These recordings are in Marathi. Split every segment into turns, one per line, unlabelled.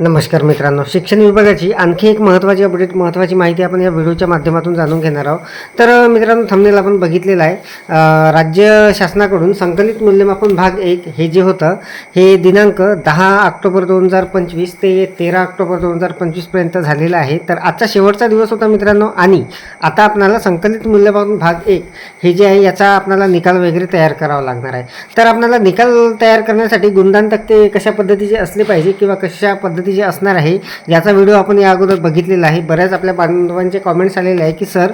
नमस्कार मित्रांनो. शिक्षण विभागाची आणखी एक महत्त्वाची अपडेट महत्त्वाची माहिती आपण या व्हिडिओच्या माध्यमातून जाणून घेणार आहोत. तर मित्रांनो थंबनेल आपण बघितलेलं आहे. राज्य शासनाकडून संकलित मूल्यमापन भाग एक हे जे होतं हे दिनांक दहा ऑक्टोबर दोन हजार पंचवीस ते तेरा ऑक्टोबर दोन हजार पंचवीसपर्यंत झालेलं आहे. तर आजचा शेवटचा दिवस होता मित्रांनो आणि आता आपणाला संकलित मूल्यमापन भाग एक हे जे आहे याचा आपणाला निकाल वगैरे तयार करावा लागणार आहे. तर आपल्याला निकाल तयार करण्यासाठी गुणदान तक्ते कशा पद्धतीचे असले पाहिजे किंवा कशा पद्धती पद्धतीचे असणार आहे याचा व्हिडिओ आपण या अगोदर बघितलेला आहे. बऱ्याच आपल्या बांधवांचे कॉमेंट्स आलेले आहे की सर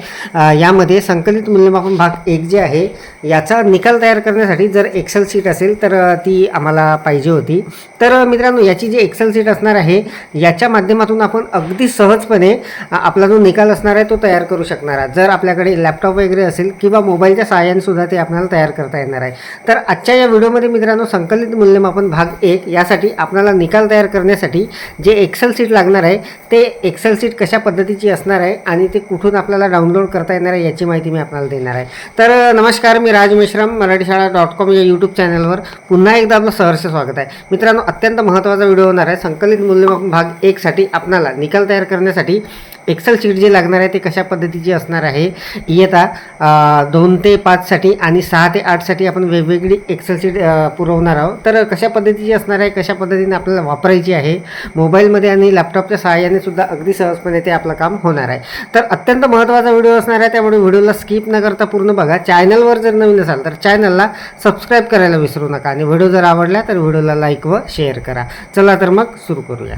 यामध्ये संकलित मूल्यमापन भाग एक जे आहे याचा निकाल तयार करण्यासाठी जर एक्सेल सीट असेल तर ती आम्हाला पाहिजे होती. तर मित्रांनो याची जी एक्सेल सीट असणार आहे याच्या माध्यमातून आपण अगदी सहजपणे आपला जो निकाल असणार आहे तो तयार करू शकणार आहे जर आपल्याकडे लॅपटॉप वगैरे असेल किंवा मोबाईलच्या सहाय्यानेसुद्धा ते आपल्याला तयार करता येणार आहे. तर आजच्या या व्हिडिओमध्ये मित्रांनो संकलित मूल्यमापन भाग एक यासाठी आपल्याला निकाल तयार करण्यासाठी जे एक्सेल सीट लागणार आहे ते एक्सेल सीट कशा पद्धतीची असणार आहे आणि ते कुठून आपल्याला डाउनलोड करता येणार आहे याची माहिती मी आपल्याला देणार आहे. तर नमस्कार मी राज मेश्राम मराठी शाळा डॉट कॉम या यूट्यूब चॅनलवर पुन्हा एकदा आपलं सहर्ष स्वागत आहे. मित्रांनो अत्यंत महत्त्वाचा व्हिडिओ होणार आहे. संकलित मूल्यमापन भाग एकसाठी आपणाला निकाल तयार करण्यासाठी एक्सेल शीट जे लागणार आहे ते कशा पद्धतीची असणार आहे इयता दोन ते पाचसाठी आणि सहा ते आठसाठी आपण वेगवेगळी एक्सेल शीट पुरवणार आहोत. तर कशा पद्धतीची असणार आहे कशा पद्धतीने आपल्याला वापरायची आहे मोबाईलमध्ये आणि लॅपटॉपच्या सहाय्याने सुद्धा अगदी सहजपणे ते आपलं काम होणार आहे. तर अत्यंत महत्त्वाचा व्हिडिओ असणार आहे त्यामुळे व्हिडिओला स्किप न करता पूर्ण बघा. चॅनलवर जर नवीन असाल तर चॅनलला सबस्क्राईब करायला विसरू नका. आणि व्हिडिओ जर आवडला तर व्हिडिओला लाईक व शेअर करा. चला तर मग सुरू करूया.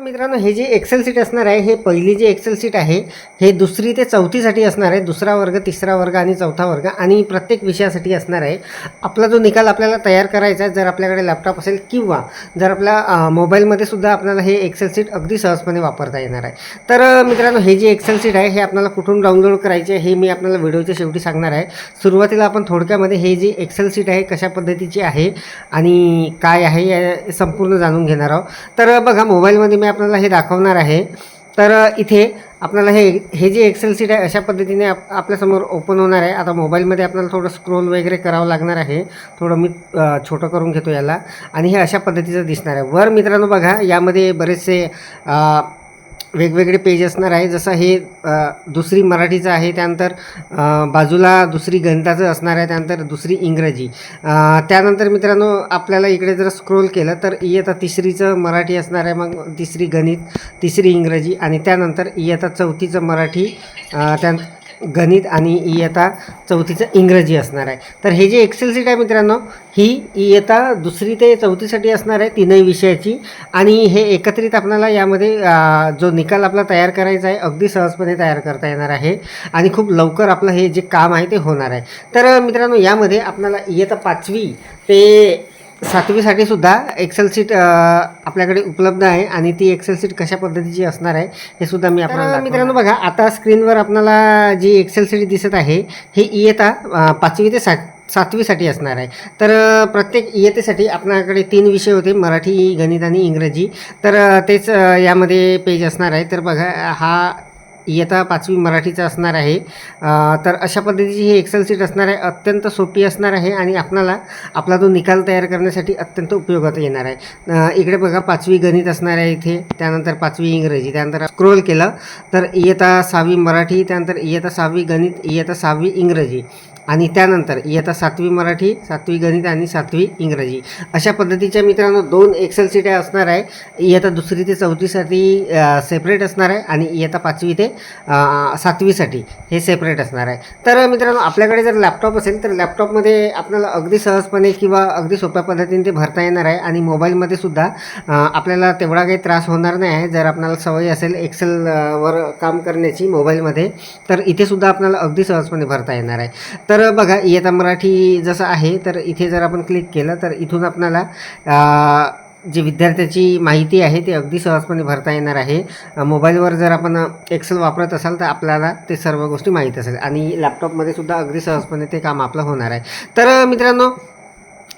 मित्रांनो हे जे एक्सेल सीट असणार आहे हे पहिली जी एक्सेल सीट आहे हे दुसरी ते चौथीसाठी असणार आहे. दुसरा वर्ग तिसरा वर्ग आणि चौथा वर्ग. आणि प्रत्येक विषयासाठी असणार आहे. आपला जो निकाल आपल्याला तयार करायचा आहे जर आपल्याकडे लॅपटॉप असेल किंवा जर आपल्या मोबाईलमध्ये सुद्धा आपल्याला हे एक्सेल सीट अगदी सहजपणे वापरता येणार आहे. तर मित्रांनो हे जे एक्सेल सीट आहे हे आपल्याला कुठून डाउनलोड करायचे आहे हे मी आपल्याला व्हिडिओच्या शेवटी सांगणार आहे. सुरुवातीला आपण थोडक्यामध्ये हे जी एक्सेल सीट आहे कशा पद्धतीची आहे आणि काय आहे या संपूर्ण जाणून घेणार आहोत. तर बघा मोबाईलमध्ये मी आपल्याला हे दाखवणार आहे. तर इथे आपल्याला हे हे जे एक्सेल सीट आहे अशा पद्धतीने आप आपल्यासमोर ओपन होणार आहे. आता मोबाईलमध्ये आपल्याला थोडं स्क्रोल वगैरे करावं लागणार आहे. थोडं मी छोटं करून घेतो याला. आणि हे अशा पद्धतीचं दिसणार आहे. वर मित्रांनो बघा यामध्ये बरेचसे वेगवेगळे पेज असणार आहे. जसं हे दुसरी मराठीचं आहे त्यानंतर बाजूला दुसरी गणिताचं असणार आहे त्यानंतर दुसरी इंग्रजी. त्यानंतर मित्रांनो आपल्याला इकडे जर स्क्रोल केलं तर इयता तिसरीचं मराठी असणार आहे मग तिसरी गणित तिसरी इंग्रजी आणि त्यानंतर इयता चौथीचं मराठी त्यानंतर त्या गणित आणि इयता चौथीचं इंग्रजी असणार आहे. तर हे जे एक्सेल सीट आहे मित्रांनो ही इयता दुसरी ते चौथीसाठी असणार आहे तीनही विषयाची. आणि हे एकत्रित आपल्याला यामध्ये जो निकाल आपला तयार करायचा आहे अगदी सहजपणे तयार करता येणार आहे. आणि खूप लवकर आपलं हे जे काम आहे ते होणार आहे. तर मित्रांनो यामध्ये आपल्याला इयता पाचवी ते सातवीसाठी सुद्धा एक्सेल सीट आपल्याकडे उपलब्ध आहे आणि ती एक्सेल सीट कशा पद्धतीची असणार आहे हे सुद्धा मी आपल्याला मित्रांनो बघा आता स्क्रीनवर आपल्याला जी एक्सेल सीट दिसत आहे ही इयत्ता अ, पाचवी ते सात सातवीसाठी असणार आहे. तर प्रत्येक इयत्तेसाठी आपल्याकडे तीन विषय होते मराठी गणित आणि इंग्रजी. तर तेच यामध्ये पेज असणार आहे. तर बघा हा इयता पाचवी मराठीचं असणार आहे. तर अशा पद्धतीची ही एक्सेल सीट असणार आहे. अत्यंत सोपी असणार आहे आणि आपणाला आपला तो निकाल तयार करण्यासाठी अत्यंत उपयोगात येणार आहे. इकडे बघा पाचवी गणित असणार आहे इथे. त्यानंतर पाचवी इंग्रजी त्यानंतर स्क्रोल केलं. तर इयता सहावी मराठी त्यानंतर इयता सहावी गणित इयता सहावी इंग्रजी. आणि त्यानंतर इयत्ता सातवी मराठी सातवी गणित आणि सातवी इंग्रजी. अशा पद्धतीच्या मित्रांनो दोन एक्सेल सीट्या असणार आहे. इयत्ता दुसरी ते चौथीसाठी सेपरेट असणार आहे आणि इयत्ता पाचवी ते सातवीसाठी हे सेपरेट असणार आहे. तर मित्रांनो आपल्याकडे जर लॅपटॉप असेल तर लॅपटॉपमध्ये आपल्याला अगदी सहजपणे किंवा अगदी सोप्या पद्धतीने ते भरता येणार आहे आणि मोबाईलमध्ये सुद्धा आपल्याला तेवढा काही त्रास होणार नाही आहे. जर आपल्याला सवय असेल एक्सेलवर काम करण्याची मोबाईलमध्ये तर इथे सुद्धा आपल्याला अगदी सहजपणे भरता येणार आहे. तर तर बघा इयता मराठी जसं आहे तर इथे जर आपण क्लिक केलं तर इथून आपल्याला जी जे विद्यार्थ्याची माहिती आहे ते अगदी सहजपणे भरता येणार आहे. मोबाईलवर जर आपण एक्सेल वापरत असाल तर आपल्याला ते सर्व गोष्टी माहीत असेल. आणि लॅपटॉपमध्ये सुद्धा अगदी सहजपणे ते काम आपलं होणार आहे. तर मित्रांनो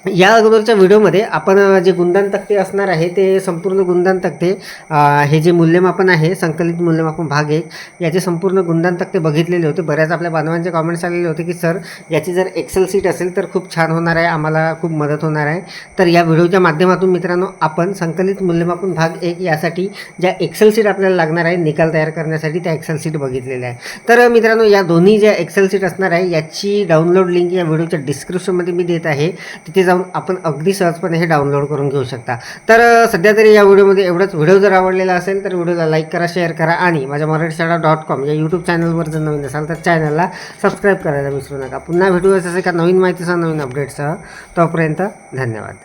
या अगोदरच्या व्हिडिओमध्ये आपण जे गुणदान तक्ते असणार आहे ते संपूर्ण गुणदान तक्ते हे जे मूल्यमापन आहे संकलित मूल्यमापन भाग एक याचे संपूर्ण गुणदान तक्ते बघितलेले होते. बऱ्याच आपल्या बांधवांचे कॉमेंट्स आलेले होते की सर याची जर एक्सेल सीट असेल तर खूप छान होणार आहे आम्हाला खूप मदत होणार आहे. तर या व्हिडिओच्या माध्यमातून मित्रांनो आपण संकलित मूल्यमापन भाग एक यासाठी ज्या एक्सेल सीट आपल्याला लागणार आहे निकाल तयार करण्यासाठी त्या एक्सेल सीट बघितलेल्या आहे तर मित्रांनो या दोन्ही ज्या एक्सेल सीट असणार आहे याची डाउनलोड लिंक या व्हिडिओच्या डिस्क्रिप्शनमध्ये मी देत आहे. तिथे जाऊन आपण अगदी सहजपणे हे डाउनलोड करून घेऊ शकता. तर सध्या तरी या व्हिडिओमध्ये एवढंच. व्हिडिओ जर आवडलेला असेल तर व्हिडिओला लाईक करा शेअर करा आणि माझ्या मराठी शाळा डॉट कॉम या यूट्यूब चॅनलवर जर नवीन असाल तर चॅनलला सबस्क्राईब करायला विसरू नका. पुन्हा व्हिडिओ असे का नवीन माहितीसह नवीन अपडेटसह तोपर्यंत धन्यवाद.